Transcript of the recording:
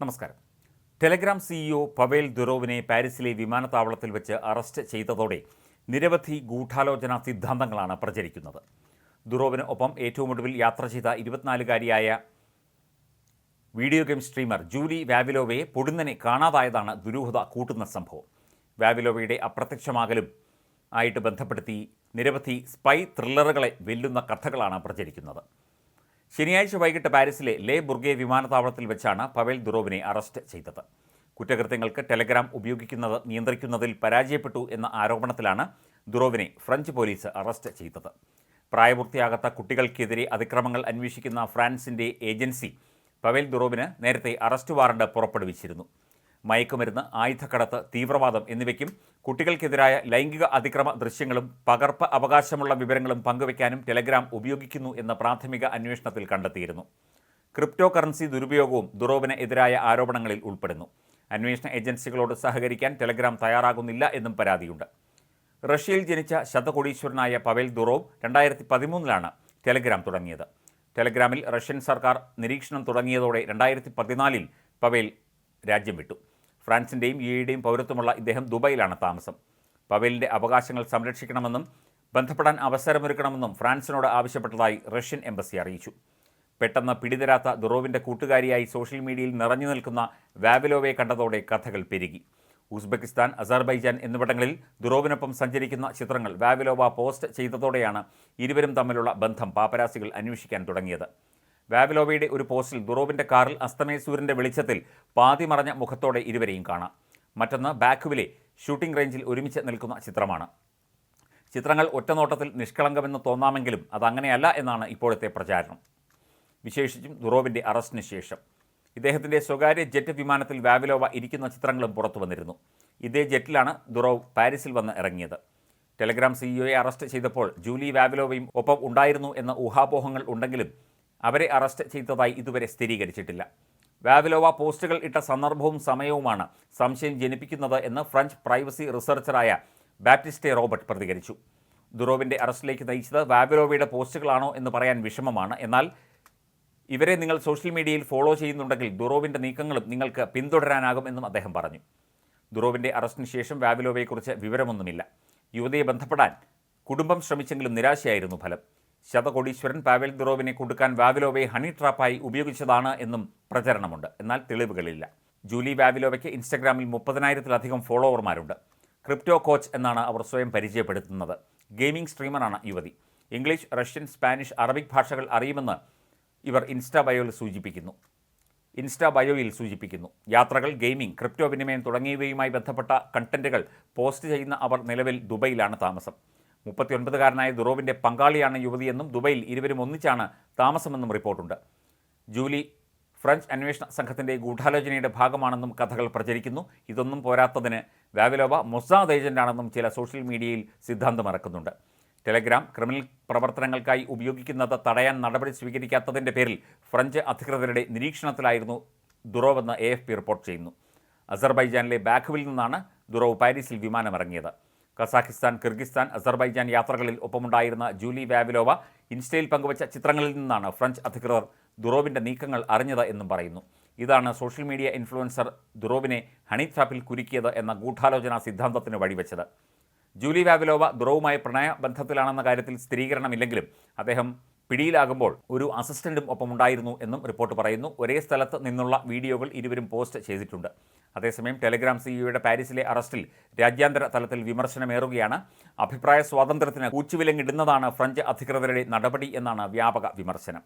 നമസ്കാരം. Telegram CEO Pavel ദുറോവിനെ പാരീസിലെ വിമാനത്താവളത്തിൽ വെച്ച് അറസ്റ്റ് ചെയ്തതോടെ നിരവധി ഗൂഢാലോചന സിദ്ധാന്തങ്ങളാണ് പ്രചരിക്കുന്നത്. ദുറോവിന് ഒപ്പം ഏറ്റവും ഒടുവിൽ യാത്ര ചെയ്ത ഇരുപത്തിനാലുകാരിയായ വീഡിയോ ഗെയിം സ്ട്രീമർ ജൂലി വാവിലോവയെ പൊടുന്നനെ കാണാതായതാണ് ദുരൂഹത കൂട്ടുന്ന സംഭവം. വാവിലോവയുടെ അപ്രത്യക്ഷമാകലും ആയിട്ട് ബന്ധപ്പെടുത്തി നിരവധി സ്പൈ ത്രില്ലറുകളെ വെല്ലുന്ന കഥകളാണ് പ്രചരിക്കുന്നത്. ശനിയാഴ്ച വൈകിട്ട് പാരീസിലെ ലേ ബുർഗെ വിമാനത്താവളത്തിൽ വെച്ചാണ് പവേൽ ദുറോവിനെ അറസ്റ്റ് ചെയ്തത്. കുറ്റകൃത്യങ്ങൾക്ക് ടെലഗ്രാം ഉപയോഗിക്കുന്നത് നിയന്ത്രിക്കുന്നതിൽ പരാജയപ്പെട്ടു എന്ന ആരോപണത്തിലാണ് ദുറോവിനെ ഫ്രഞ്ച് പോലീസ് അറസ്റ്റ് ചെയ്തത്. പ്രായപൂർത്തിയാകാത്ത കുട്ടികൾക്കെതിരെ അതിക്രമങ്ങൾ അന്വേഷിക്കുന്ന ഫ്രാൻസിന്റെ ഏജൻസി പവേൽ ദുറോവിന് നേരത്തെ അറസ്റ്റ് വാറണ്ട് പുറപ്പെടുവിച്ചിരുന്നു. മയക്കുമരുന്ന് ആയുധക്കടത്ത് തീവ്രവാദം എന്നിവയ്ക്കും കുട്ടികൾക്കെതിരായ ലൈംഗിക അതിക്രമ ദൃശ്യങ്ങളും പകർപ്പ് അവകാശമുള്ള വിവരങ്ങളും പങ്കുവയ്ക്കാനും ടെലഗ്രാം ഉപയോഗിക്കുന്നു എന്ന പ്രാഥമിക അന്വേഷണത്തിൽ കണ്ടെത്തിയിരുന്നു. ക്രിപ്റ്റോ കറൻസി ദുരുപയോഗവും ദുറോവിന് എതിരായ ആരോപണങ്ങളിൽ ഉൾപ്പെടുന്നു. അന്വേഷണ ഏജൻസികളോട് സഹകരിക്കാൻ ടെലഗ്രാം തയ്യാറാകുന്നില്ല എന്നും പരാതിയുണ്ട്. റഷ്യയിൽ ജനിച്ച ശതകോടീശ്വരനായ പവേൽ ദുറോവ് രണ്ടായിരത്തി പതിമൂന്നിലാണ് ടെലഗ്രാം തുടങ്ങിയത്. ടെലഗ്രാമിൽ റഷ്യൻ സർക്കാർ നിരീക്ഷണം തുടങ്ങിയതോടെ രണ്ടായിരത്തി പതിനാലിൽ പവേൽ രാജ്യം വിട്ടു. ഫ്രാൻസിന്റെയും യു പൗരത്വമുള്ള ഇദ്ദേഹം ദുബൈയിലാണ് താമസം. പവേലിന്റെ അവകാശങ്ങൾ സംരക്ഷിക്കണമെന്നും ബന്ധപ്പെടാൻ അവസരമൊരുക്കണമെന്നും ഫ്രാൻസിനോട് ആവശ്യപ്പെട്ടതായി റഷ്യൻ എംബസി അറിയിച്ചു. പെട്ടെന്ന് പിടിതരാത്ത ദുറോവിന്റെ കൂട്ടുകാരിയായി സോഷ്യൽ മീഡിയയിൽ നിറഞ്ഞു നിൽക്കുന്ന വാവിലോവയെ കണ്ടതോടെ കഥകൾ പെരുകി. ഉസ്ബെക്കിസ്ഥാൻ അസർബൈജാൻ എന്നിവിടങ്ങളിൽ ദുറോവിനൊപ്പം സഞ്ചരിക്കുന്ന ചിത്രങ്ങൾ വാവിലോവ പോസ്റ്റ് ചെയ്തതോടെയാണ് ഇരുവരും തമ്മിലുള്ള ബന്ധം പാപ്പരാസികൾ അന്വേഷിക്കാൻ തുടങ്ങിയത്. വാവിലോവയുടെ ഒരു പോസ്റ്റിൽ ദുറോവിന്റെ കാറിൽ അസ്തമയ വെളിച്ചത്തിൽ പാതിമറഞ്ഞ മുഖത്തോടെ ഇരുവരെയും കാണാം. മറ്റൊന്ന് ബാക്കുവിലെ ഷൂട്ടിംഗ് റേഞ്ചിൽ ഒരുമിച്ച് നിൽക്കുന്ന ചിത്രമാണ്. ചിത്രങ്ങൾ ഒറ്റനോട്ടത്തിൽ നിഷ്കളങ്കമെന്ന് തോന്നാമെങ്കിലും അതങ്ങനെയല്ല എന്നാണ് ഇപ്പോഴത്തെ പ്രചാരണം. വിശേഷിച്ചും ദുറോവിന്റെ അറസ്റ്റിന് ശേഷം. ഇദ്ദേഹത്തിന്റെ സ്വകാര്യ ജെറ്റ് വിമാനത്തിൽ വാവിലോവ ഇരിക്കുന്ന ചിത്രങ്ങളും പുറത്തു വന്നിരുന്നു. ഇതേ ജെറ്റിലാണ് ദുറോവ് പാരീസിൽ വന്ന് ഇറങ്ങിയത്. ടെലഗ്രാം സിഇഒയെ അറസ്റ്റ് ചെയ്തപ്പോൾ ജൂലി വാവിലോവയും ഒപ്പം ഉണ്ടായിരുന്നു എന്ന ഊഹാപോഹങ്ങൾ ഉണ്ടെങ്കിലും അവരെ അറസ്റ്റ് ചെയ്തതായി ഇതുവരെ സ്ഥിരീകരിച്ചിട്ടില്ല. വാവിലോവ പോസ്റ്റുകൾ ഇട്ട സന്ദർഭവും സമയവുമാണ് സംശയം ജനിപ്പിക്കുന്നത് എന്ന് ഫ്രഞ്ച് പ്രൈവസി റിസർച്ചറായ ബാപ്റ്റിസ്റ്റെ റോബർട്ട് പ്രതികരിച്ചു. ദുറോവിന്റെ അറസ്റ്റിലേക്ക് നയിച്ചത് വാവിലോവയുടെ പോസ്റ്റുകളാണോ എന്ന് പറയാൻ വിഷമമാണ്. എന്നാൽ ഇവരെ നിങ്ങൾ സോഷ്യൽ മീഡിയയിൽ ഫോളോ ചെയ്യുന്നുണ്ടെങ്കിൽ ദുറോവിന്റെ നീക്കങ്ങളും നിങ്ങൾക്ക് പിന്തുടരാനാകുമെന്നും അദ്ദേഹം പറഞ്ഞു. ദുറോവിന്റെ അറസ്റ്റിന് ശേഷം വാവിലോവയെക്കുറിച്ച് വിവരമൊന്നുമില്ല. യുവതിയെ ബന്ധപ്പെടാൻ കുടുംബം ശ്രമിച്ചെങ്കിലും നിരാശയായിരുന്നു ഫലം. ശതകോടീശ്വരൻ പാവൽ ദുറോവിനെ കൊടുക്കാൻ വാവിലോവയെ ഹണി ട്രാപ്പായി ഉപയോഗിച്ചതാണ് എന്നും പ്രചരണമുണ്ട്. എന്നാൽ തെളിവുകളില്ല. ജൂലി വാവിലോവയ്ക്ക് ഇൻസ്റ്റഗ്രാമിൽ മുപ്പതിനായിരത്തിലധികം ഫോളോവർമാരുണ്ട്. ക്രിപ്റ്റോ കോച്ച് എന്നാണ് അവർ സ്വയം പരിചയപ്പെടുത്തുന്നത്. ഗെയിമിംഗ് സ്ട്രീമറാണ് യുവതി. ഇംഗ്ലീഷ് റഷ്യൻ സ്പാനിഷ് അറബിക് ഭാഷകൾ അറിയുമെന്ന് ഇവർ ഇൻസ്റ്റാ ബയോയിൽ സൂചിപ്പിക്കുന്നു. ഇൻസ്റ്റാ ബയോയിൽ സൂചിപ്പിക്കുന്നു. യാത്രകൾ ഗെയിമിംഗ് ക്രിപ്റ്റോ വിനിമയം തുടങ്ങിയവയുമായി ബന്ധപ്പെട്ട കണ്ടന്റുകൾ പോസ്റ്റ് ചെയ്യുന്ന അവർ നിലവിൽ ദുബൈയിലാണ് താമസം. മുപ്പത്തിയൊൻപതുകാരനായ ദുറോവിന്റെ പങ്കാളിയാണ് യുവതിയെന്നും ദുബൈയിൽ ഇരുവരും ഒന്നിച്ചാണ് താമസമെന്നും റിപ്പോർട്ടുണ്ട്. ജൂലി ഫ്രഞ്ച് അന്വേഷണ സംഘത്തിന്റെ ഗൂഢാലോചനയുടെ ഭാഗമാണെന്നും കഥകൾ പ്രചരിക്കുന്നു. ഇതൊന്നും പോരാത്തതിന് വാവിലോവ മൊസാദ് ഏജന്റാണെന്നും ചില സോഷ്യൽ മീഡിയയിൽ സിദ്ധാന്തമിറക്കുന്നുണ്ട് ടെലഗ്രാം ക്രിമിനൽ പ്രവർത്തനങ്ങൾക്കായി ഉപയോഗിക്കുന്നത് തടയാൻ നടപടി സ്വീകരിക്കാത്തതിന്റെ പേരിൽ ഫ്രഞ്ച് അധികൃതരുടെ നിരീക്ഷണത്തിലായിരുന്നു ദുറോവെന്ന് എ എഫ് പി റിപ്പോർട്ട് ചെയ്യുന്നു. അസർബൈജാനിലെ ബാഖുവിൽ നിന്നാണ് ദുറോവ് പാരീസിൽ വിമാനമിറങ്ങിയത്. കസാഖിസ്ഥാൻ കിർഗിസ്ഥാൻ അസർബൈജാൻ യാത്രകളിൽ ഒപ്പമുണ്ടായിരുന്ന ജൂലി വാവിലോവ ഇൻസ്റ്റയിൽ പങ്കുവച്ച ചിത്രങ്ങളിൽ നിന്നാണ് ഫ്രഞ്ച് അധികൃതർ ദുറോവിന്റെ നീക്കങ്ങൾ അറിഞ്ഞത് എന്നും പറയുന്നു. ഇതാണ് സോഷ്യൽ മീഡിയ ഇൻഫ്ലുവൻസർ ദുറോവിനെ ഹണി ട്രാപ്പിൽ കുരുക്കിയത് എന്ന ഗൂഢാലോചന സിദ്ധാന്തത്തിന് വഴിവെച്ചത്. ജൂലി വാവിലോവ ദുറോവുമായി പ്രണയബന്ധത്തിലാണെന്ന കാര്യത്തിൽ സ്ഥിരീകരണമില്ലെങ്കിലും അദ്ദേഹം പിടിയിലാകുമ്പോൾ ഒരു അസിസ്റ്റന്റും ഒപ്പമുണ്ടായിരുന്നു എന്നും റിപ്പോർട്ട് പറയുന്നു. ഒരേ സ്ഥലത്ത് നിന്നുള്ള വീഡിയോകൾ ഇരുവരും പോസ്റ്റ് ചെയ്തിട്ടുണ്ട്. അതേസമയം ടെലിഗ്രാം സിഇഒയുടെ പാരീസിലെ അറസ്റ്റിൽ രാജ്യാന്തര തലത്തിൽ വിമർശനമേറുകയാണ്. അഭിപ്രായ സ്വാതന്ത്ര്യത്തിന് കൂച്ചുവിലങ്ങിടുന്നതാണ് ഫ്രഞ്ച് അധികൃതരുടെ നടപടി എന്നാണ് വ്യാപക വിമർശനം.